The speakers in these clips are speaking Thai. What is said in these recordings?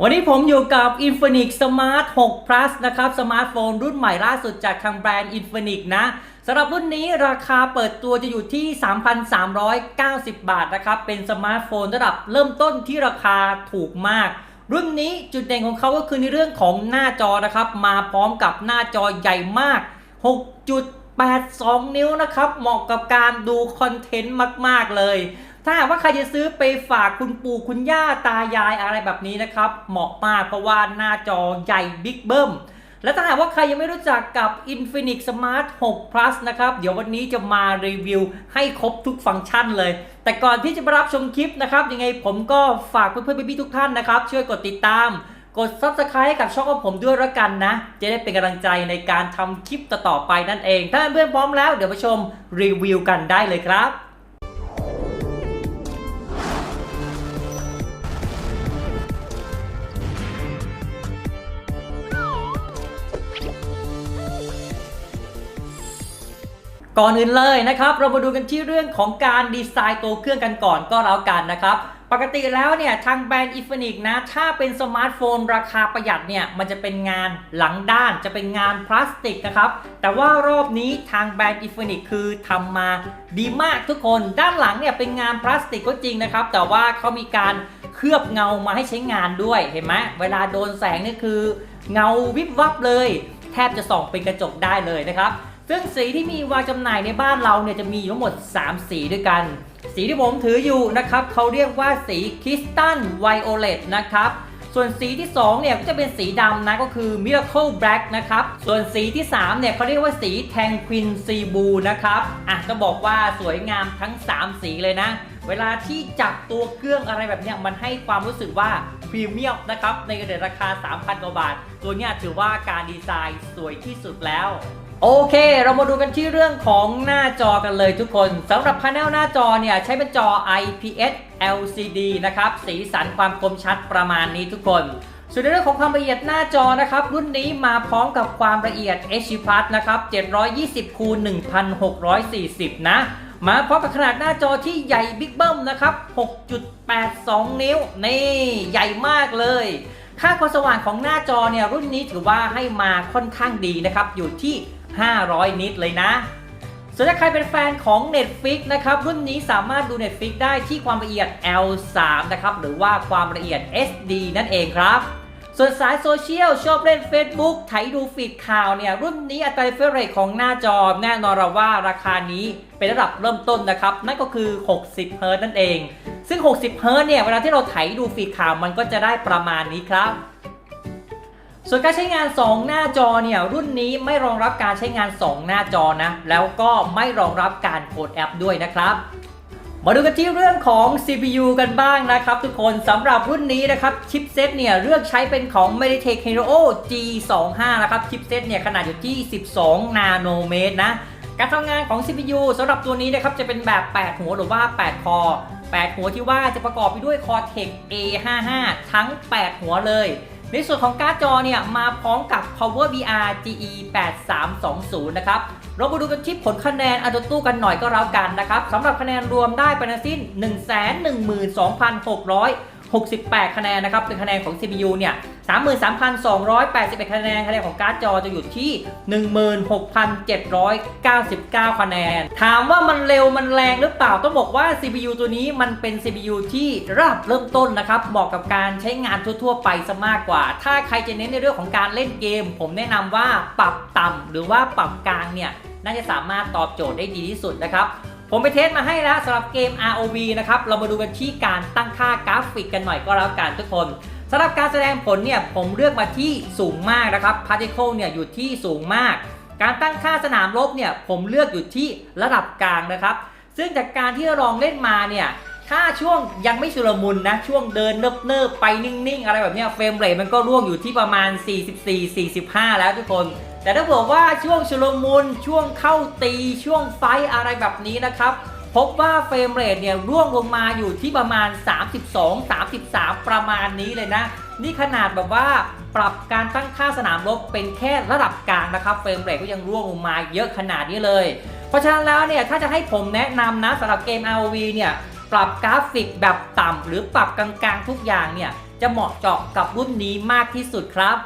วันนี้ผมอยู่กับ Infinix Smart 6 Plus นะครับ สมาร์ทโฟนรุ่นใหม่ล่าสุดจากทางแบรนด์ Infinix นะสำหรับรุ่นนี้ราคาเปิดตัวจะอยู่ที่ 3,390 บาทนะครับ เป็นสมาร์ทโฟนระดับเริ่มต้นที่ราคาถูกมาก รุ่นนี้จุดเด่นของเขาก็คือในเรื่องของหน้าจอนะครับ มาพร้อมกับหน้าจอใหญ่มาก 6.82 นิ้วนะครับ เหมาะกับการดูคอนเทนต์มาก ๆ เลย ถ้าหากว่าใครจะซื้อไปฝากคุณปู่คุณย่าตายายอะไรแบบนี้นะครับ เหมาะมากเพราะว่าหน้าจอใหญ่บิ๊กเบิ้มและถ้าหากว่าใครยังไม่รู้จักกับ Infinix Smart 6 Plus นะครับ เดี๋ยววันนี้จะมารีวิวให้ครบทุกฟังก์ชันเลย แต่ก่อนที่จะรับชมคลิปนะครับ ยังไงผมก็ฝากเพื่อนๆพี่ๆทุกท่านนะครับ ช่วยกดติดตาม กด Subscribe ให้กับช่องของผมด้วยละกันนะ จะได้เป็นกำลังใจในการทำคลิปต่อๆไปนั่นเอง ถ้าเพื่อนๆพร้อมแล้วเดี๋ยวไปชมรีวิวกันได้เลยครับ ก่อนอื่นเลยนะครับ เรามาดูกันที่เรื่องของการดีไซน์ตัวเครื่องกันก่อนก็แล้วกันนะครับปกติแล้วเนี่ยทางแบรนด์ Infinix นะ ถ้าเป็นสมาร์ทโฟนราคาประหยัดเนี่ย มันจะเป็นงานหลังด้านจะเป็นงานพลาสติกนะครับ แต่ว่ารอบนี้ทางแบรนด์ Infinix คือทำมาดีมากทุกคนด้านหลังเนี่ยเป็นงานพลาสติกก็จริงนะครับ แต่ว่าเขามีการเคลือบเงามาให้ใช้งานด้วยเห็นไหมเวลาโดนแสงนี่คือ เงาวิบวับเลย แทบจะส่องเป็นกระจกได้เลยนะครับ ซึ่งสีที่มีวางจำหน่ายในบ้านเราเนี่ยจะมีทั้งหมด 3 สีด้วยกัน สีที่ผมถืออยู่นะครับเขาเรียกว่าสีคริสตัลไวโอเลตนะครับส่วนสีที่2เนี่ยก็จะเป็นสีดำนะก็คือ Miracle Black นะครับส่วนสีที่3เนี่ยเขาเรียกว่าสี Tanquin s e a b u นะครับอะจะบอกว่าสวยงามทั้ง 3 สีเลยนะ เวลาที่จับตัวเครื่องอะไรแบบนี้มันให้ความรู้สึกว่าพรีเมียมนะครับในราคา 3,000 กว่าบาท ตัวนี้ถือว่าการดีไซน์สวยที่สุดแล้ว โอเค เรามาดูกันที่เรื่องของหน้าจอกันเลยทุกคนสำหรับพาเนลหน้าจอเนี่ย ใช้เป็นจอ IPS LCD นะครับ สีสันความคมชัดประมาณนี้ทุกคน ส่วนในเรื่องของความละเอียดหน้าจอนะครับ รุ่นนี้มาพร้อมกับความละเอียด HD Plus นะครับ 720คูณ1640 นะ มาพร้อมกับขนาดหน้าจอที่ใหญ่บิ๊กเบิ้มนะครับ 6.82 นิ้ว นี่ ใหญ่มากเลย ค่าความสว่างของหน้าจอเนี่ยรุ่นนี้ถือว่าให้มาค่อนข้างดีนะครับ อยู่ที่ 500 นิตเลยนะส่วนถ้าใครเป็นแฟนของ Netflix นะครับ รุ่นนี้สามารถดู Netflix ได้ที่ความละเอียด L3 นะครับ หรือว่าความละเอียด SD นั่นเองครับ ส่วนสายโซเชียลชอบเล่น Facebook ไถดูฟีดข่าวเนี่ย รุ่นนี้อัตราเฟรนของหน้าจอแน่นอนเราว่าราคานี้เป็นระดับเริ่มต้นนะครับ นั่นก็คือ 60 เฮิร์ตนั่นเอง ซึ่ง 60 เฮิร์ตเนี่ย เวลาที่เราไถดูฟีดข่าวมันก็จะได้ประมาณนี้ครับ ส่วนการใช้งาน 2 หน้าจอเนี่ย รุ่นนี้ไม่รองรับการใช้งาน 2 หน้าจอนะ แล้วก็ไม่รองรับการโหลดแอปด้วยนะครับมาดูกันที่เรื่องของ CPU กันบ้างนะครับทุกคนสำหรับรุ่นนี้นะครับชิปเซตเนี่ยเลือกใช้เป็นของ Mediatek Helio G25 นะครับชิปเซตเนี่ยขนาดอยู่ที่ 12 นาโนเมตรนะ การทำงานของ CPU สำหรับตัวนี้นะครับจะเป็นแบบ 8 หัวหรือว่า 8 คอ 8 หัวที่ว่าจะประกอบไปด้วย Cortex A55 ทั้ง 8 หัวเลย ในส่วนของการ์ดจอเนี่ย มาพร้อมกับ Power VR GE 8320 นะครับ เรามาดูกันที่ผลคะแนนอันตู้กันหน่อยก็แล้วกันนะครับสำหรับคะแนนรวมได้ไปทั้งสิ้น 112,668 คะแนนนะครับเป็นคะแนนของ CPU เนี่ย 33,281 คะแนนคะแนนของการ์ดจอจะอยู่ที่ 16,799 คะแนน ถามว่ามันเร็วมันแรงหรือเปล่าต้องบอกว่า CPU ตัวนี้มันเป็น CPU ที่ระดับเริ่มต้นนะครับ เหมาะกับการใช้งานทั่ว ๆ ไปซะมากกว่า ถ้าใครจะเน้นในเรื่องของการเล่นเกม ผมแนะนำว่าปรับต่ำหรือว่าปรับกลางเนี่ยน่าจะสามารถตอบโจทย์ได้ดีที่สุดนะครับผมไปเทสมาให้แล้วสำหรับเกม ROV นะครับ เรามาดูกันที่การตั้งค่ากราฟิกกันหน่อยก็แล้วกันทุกคนำหรับการแสดงผลเนี่ยผมเลือกมาที่สูงมากนะครับ Particle เนี่ยอยู่ที่สูงมาก การตั้งค่าสนามรบเนี่ยผมเลือกอยู่ที่ระดับกลางนะครับ ซึ่งจากการที่ลองเล่นมาเนี่ยถ้าช่วงยังไม่ชุลมุนนะ ช่วงเดินเนิบๆไปนิ่งๆ อะไรแบบนี้เฟรมเรทมันก็ร่วงอยู่ที่ประมาณ 44-45 แล้วทุกคน แต่ถ้าบอกว่าช่วงชุลมุนช่วงเข้าตีช่วงไฟอะไรแบบนี้นะครับ พบว่าเฟรมเรทเนี่ยร่วงลงมาอยู่ที่ประมาณ 32-33 ประมาณนี้เลยนะ นี่ขนาดแบบว่าปรับการตั้งค่าสนามรบเป็นแค่ระดับกลางนะครับ เฟรมเรทก็ยังร่วงลงมาเยอะขนาดนี้เลย เพราะฉะนั้นแล้วเนี่ยถ้าจะให้ผมแนะนำนะสำหรับเกม ROV เนี่ยปรับกราฟิกแบบต่ำหรือปรับกลางๆทุกอย่างเนี่ยจะเหมาะเจาะกับรุ่นนี้มากที่สุดครับ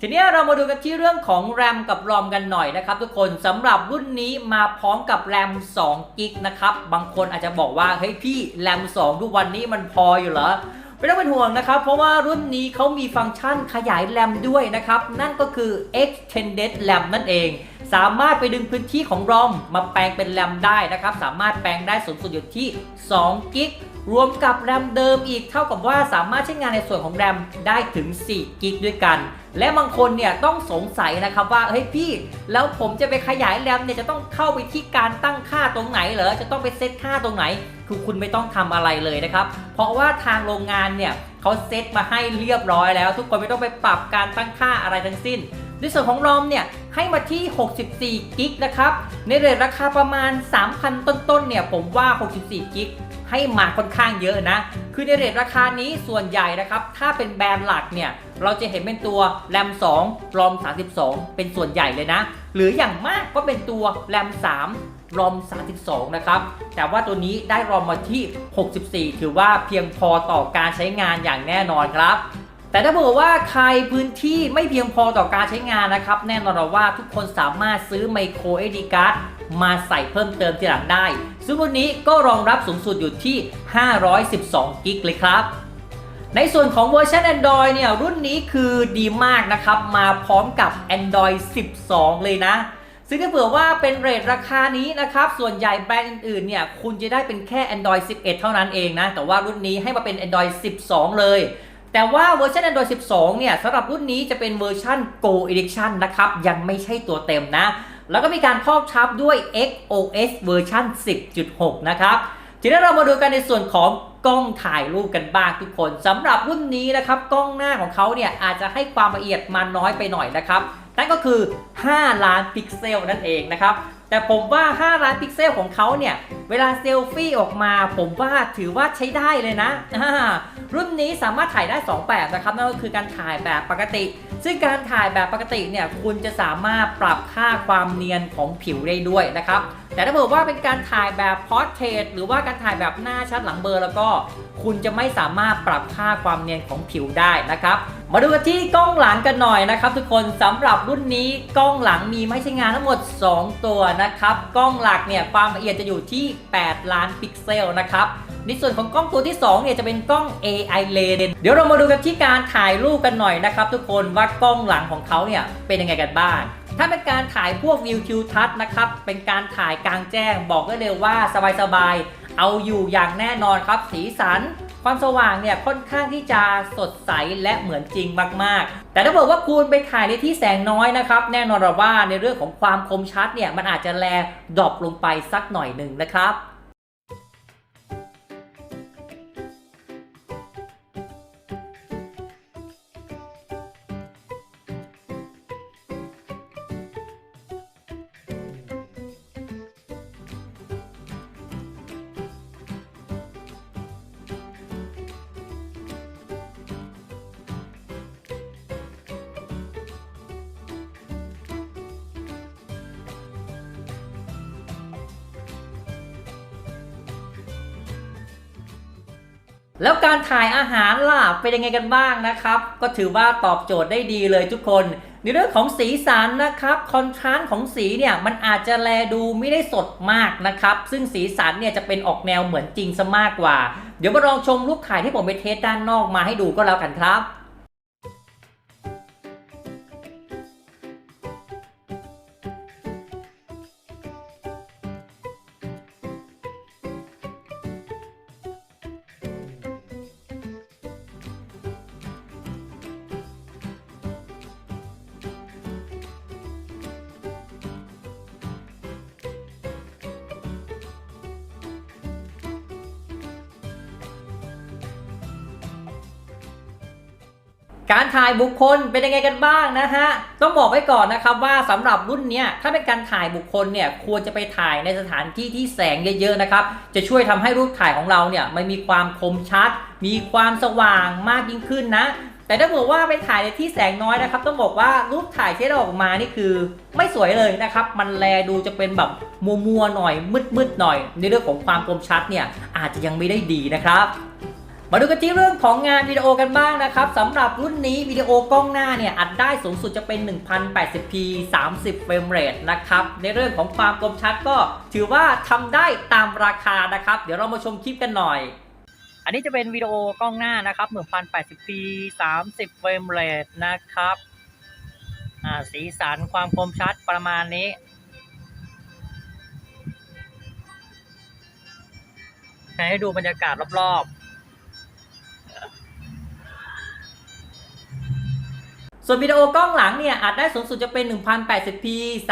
ทีนี้เรามาดูกันที่เรื่องของแรมกับรอมกันหน่อยนะครับทุกคนสำหรับรุ่นนี้มาพร้อมกับแรม2กิกนะครับบางคนอาจจะบอกว่าเฮ้ยพี่แรม2ทุกวันนี้มันพออยู่เหรอ ไม่ต้องเป็นห่วงนะครับ เพราะว่ารุ่นนี้เขามีฟังก์ชันขยายแรมด้วยนะครับ นั่นก็คือ extended RAM นั่นเอง สามารถไปดึงพื้นที่ของรอมมาแปลงเป็นแรมได้นะครับ สามารถแปลงได้สูงสุดอยู่ที่2กิกรวมกับแรมเดิมอีกเท่ากับว่าสามารถใช้งานในส่วนของแรมได้ถึง4กิกด้วยกัน และบางคนเนี่ยต้องสงสัยนะครับว่าเฮ้ยพี่ แล้วผมจะไปขยายแรมเนี่ยจะต้องเข้าไปที่การตั้งค่าตรงไหนเหรอจะต้องไปเซตค่าตรงไหน คือคุณไม่ต้องทำอะไรเลยนะครับ เพราะว่าทางโรงงานเนี่ยเขาเซตมาให้เรียบร้อยแล้ว ทุกคนไม่ต้องไปปรับการตั้งค่าอะไรทั้งสิ้นในส่วนของรอมเนี่ยให้มาที่ 64 กิกนะครับ ในเรทราคาประมาณ 3,000 ต้นๆ เนี่ย ผมว่า 64 กิกให้มาค่อนข้างเยอะนะ คือในเรทราคานี้ส่วนใหญ่นะครับ ถ้าเป็นแบรนด์หลักเนี่ย เราจะเห็นเป็นตัวแรม2รอม32 เป็นส่วนใหญ่เลยนะ หรืออย่างมากก็เป็นตัวแรม 3 รอม 32 นะครับ แต่ว่าตัวนี้ได้รอมมาที่ 64 ถือว่าเพียงพอต่อการใช้งานอย่างแน่นอนครับแต่ถ้าบอกว่าใครพื้นที่ไม่เพียงพอต่อการใช้งานนะครับ แน่นอนว่าทุกคนสามารถซื้อไมโคร SD card มาใส่เพิ่มเติมทีหลังได้ ซึ่งรุ่นนี้ก็รองรับสูงสุดอยู่ที่ 512 กิกเลยครับ ในส่วนของเวอร์ชัน Android เนี่ยรุ่นนี้คือดีมากนะครับ มาพร้อมกับ Android 12 เลยนะ ซึ่งถ้าเผื่อว่าเป็นเรทราคานี้นะครับ ส่วนใหญ่แบรนด์อื่นๆเนี่ยคุณจะได้เป็นแค่ Android 11 เท่านั้นเองนะ แต่ว่ารุ่นนี้ให้มาเป็น Android 12 เลย แต่ว่าเวอร์ชัน Android 12 เนี่ยสำหรับรุ่นนี้จะเป็นเวอร์ชัน Go Edition นะครับ ยังไม่ใช่ตัวเต็มนะ แล้วก็มีการครอบทับด้วย XOS เวอร์ชัน10.6 นะครับ ทีนี้เรามาดูกันในส่วนของกล้องถ่ายรูปกันบ้างทุกคนสำหรับรุ่นนี้นะครับกล้องหน้าของเขาเนี่ยอาจจะให้ความละเอียดมาน้อยไปหน่อยนะครับนั่นก็คือ 5 ล้านพิกเซลนั่นเองนะครับแต่ผมว่า 5 ล้านพิกเซลของเขาเนี่ย เวลาเซลฟี่ออกมา ผมว่าถือว่าใช้ได้เลยนะ รุ่นนี้สามารถถ่ายได้ 2 แบบนะครับ นั่นก็คือการถ่ายแบบปกติ ซึ่งการถ่ายแบบปกติเนี่ย คุณจะสามารถปรับค่าความเนียนของผิวได้ด้วยนะครับ แต่ถ้าเกิดว่าเป็นการถ่ายแบบพอร์เทรตหรือว่าการถ่ายแบบหน้าชัดหลังเบลอแล้วก็คุณจะไม่สามารถปรับค่าความเนียนของผิวได้นะครับ มาดูกันที่กล้องหลังกันหน่อยนะครับ ทุกคนสำหรับรุ่นนี้กล้องหลังมีไม่ใช้งานทั้งหมด 2 ตัวนะครับ กล้องหลักเนี่ยความละเอียดจะอยู่ที่ 8 ล้านพิกเซลนะครับในส่วนของกล้องตัวที่ 2 เนี่ยจะเป็นกล้อง AI lens เดี๋ยวเรามาดูกันที่การถ่ายรูปกันหน่อยนะครับ ทุกคนว่ากล้องหลังของเขาเนี่ยเป็นยังไงกันบ้าง ถ้าเป็นการถ่ายพวกวิวทิวทัศน์นะครับ เป็นการถ่ายกลางแจ้ง บอกได้เลยว่าสบายๆ เอาอยู่อย่างแน่นอนครับ สีสัน ความสว่างเนี่ยค่อนข้างที่จะสดใสและเหมือนจริงมากๆ แต่ถ้าบอกว่าคุณไปถ่ายในที่แสงน้อยนะครับ แน่นอนว่าในเรื่องของความคมชัดเนี่ยมันอาจจะแลดรอปลงไปสักหน่อยหนึ่งนะครับ แล้วการถ่ายอาหารล่ะเป็นยังไงกันบ้างนะครับ ก็ถือว่าตอบโจทย์ได้ดีเลยทุกคน ในเรื่องของสีสันนะครับคอนทราสต์ของสีเนี่ยมันอาจจะแลดูไม่ได้สดมากนะครับ ซึ่งสีสันเนี่ยจะเป็นออกแนวเหมือนจริงซะมากกว่า เดี๋ยวมาลองชมรูปถ่ายที่ผมไปเทสด้านนอกมาให้ดูก็แล้วกันครับ การถ่ายบุคคลเป็นยังไงกันบ้างนะฮะ ต้องบอกไว้ก่อนนะครับว่าสำหรับรุ่นเนี้ยถ้าเป็นการถ่ายบุคคลเนี่ยควรจะไปถ่ายในสถานที่ที่แสงเยอะๆนะครับ จะช่วยทำให้รูปถ่ายของเราเนี่ยมันมีความคมชัด มีความสว่างมากยิ่งขึ้นนะ แต่ถ้าบอกว่าไปถ่ายในที่แสงน้อยนะครับ ต้องบอกว่ารูปถ่ายที่เราออกมานี่คือ ไม่สวยเลยนะครับ มันแลดูจะเป็นแบบมัวๆหน่อยมืดๆหน่อย ในเรื่องของความคมชัดเนี่ยอาจจะยังไม่ได้ดีนะครับ มาดูกันที่เรื่องของงานวิดีโอกันบ้างนะครับสำหรับรุ่นนี้วิดีโอกล้องหน้าเนี่ยอัดได้สูงสุดจะเป็น 1080p 30เฟรมเรทนะครับในเรื่องของความคมชัดก็ถือว่าทำได้ตามราคานะครับ เดี๋ยวเรามาชมคลิปกันหน่อย อันนี้จะเป็นวิดีโอกล้องหน้านะครับ 1080p 30เฟรมเรทนะครับอ่าสีสันความคมชัดประมาณนี้ให้ดูบรรยากาศรอบๆ ส่วนวิดีโอกล้องหลังเนี่ยอาจได้สูงสุดจะเป็น 1080p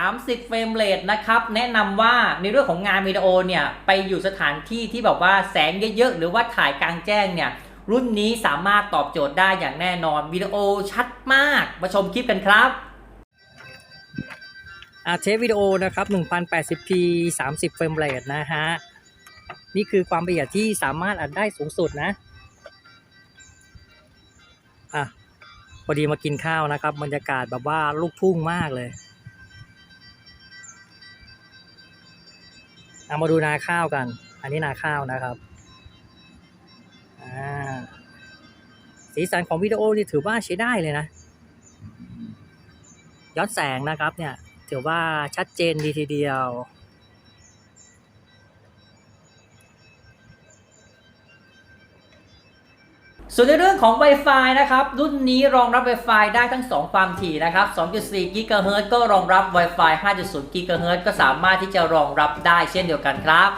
30 เฟรมเรทนะครับ แนะนำว่าในเรื่องของงานวิดีโอเนี่ย ไปอยู่สถานที่ที่แบบว่าแสงเยอะๆ หรือว่าถ่ายกลางแจ้งเนี่ย รุ่นนี้สามารถตอบโจทย์ได้อย่างแน่นอนวิดีโอชัดมาก มาชมคลิปกันครับอาเทปวิดีโอนะครับ 1080p 30 เฟรมเรทนะฮะ นี่คือความละเอียดที่สามารถอัดได้สูงสุดนะ อะ พอดีมากินข้าวนะครับ บรรยากาศแบบว่าลูกทุ่งมากเลยเอามาดูนาข้าวกัน อันนี้นาข้าวนะครับอ่าสีสันของวิดีโอนี่ถือว่าใช้ได้เลยนะย้อนแสงนะครับเนี่ยถือว่าชัดเจนดีทีเดียว ส่วนในเรื่องของ Wi-Fi นะครับ รุ่นนี้รองรับ Wi-Fi ได้ทั้ง 2 ความถี่นะครับ 2.4 GHz ก็รองรับ Wi-Fi 5.0 GHz ก็สามารถที่จะรองรับได้เช่นเดียวกันครับ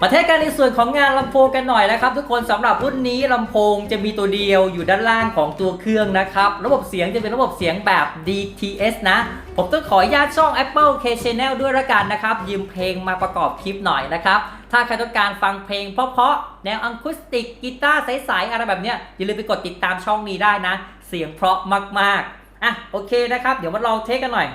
มาเทสกันในส่วนของงานลำโพงกันหน่อยนะครับทุกคนสำหรับรุ่นนี้ลำโพงจะมีตัวเดียวอยู่ด้านล่างของตัวเครื่องนะครับระบบเสียงจะเป็นระบบเสียงแบบ DTS นะ ผมต้องขออนุญาตช่อง Apple K Channel ด้วยละกันนะครับ ยืมเพลงมาประกอบคลิปหน่อยนะครับ ถ้าใครต้องการฟังเพลงเพราะๆแนวอะคูสติกกีตาร์ใสๆอะไรแบบเนี้ยอย่าลืมไปกดติดตามช่องนี้ได้นะ เสียงเพราะมากๆอะโอเคนะครับ เดี๋ยวมาลองเทสกันหน่อย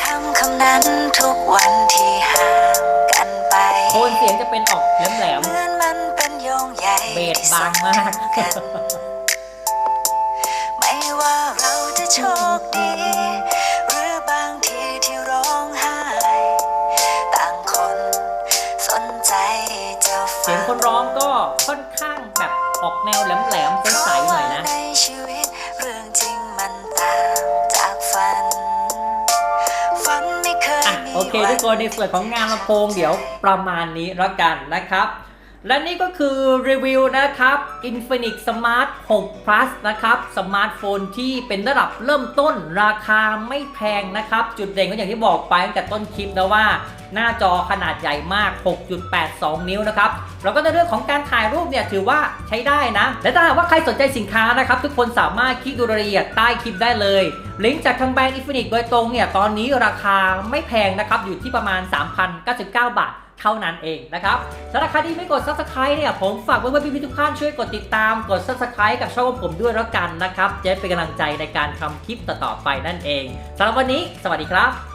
คำคำนั้นทุกวันที่ห่างกันไปโทนเสียงจะเป็นออกแหลมเหมือนมันเป็นโยงใหญ่ๆเบสบางมากที่สำคัญไม่ว่าเราจะโชคดี โอเคทุกคนในส่วนของงานลำโพงเดี๋ยวประมาณนี้แล้วกันนะครับ และนี่ก็คือรีวิวนะครับ Infinix Smart 6 Plus นะครับ สมาร์ทโฟนที่เป็นระดับเริ่มต้นราคาไม่แพงนะครับ จุดเด่นก็อย่างที่บอกไปตั้งแต่ต้นคลิปแล้วว่า หน้าจอขนาดใหญ่มาก 6.82 นิ้วนะครับ แล้วก็ในเรื่องของการถ่ายรูปเนี่ยถือว่าใช้ได้นะ และถ้าหากว่าใครสนใจสินค้านะครับ ทุกคนสามารถคลิกดูรายละเอียดใต้คลิปได้เลย ลิงก์จากทางแบรนด์ Infinix โดยตรงเนี่ยตอนนี้ราคาไม่แพงนะครับอยู่ที่ประมาณ 3,099 บาท เท่านั้นเองนะครับสำหรับใครที่ไม่กด subscribe เนี่ยผมฝากเพื่าพี่ๆทุกท่านช่วยกดติดตามกด subscribe กับช่องของผมด้วยแล้วกันนะครับจะเป็นกำลังใจในการทำคลิปต่อๆไปนั่นเองสำหรับวันนี้ สวัสดีครับ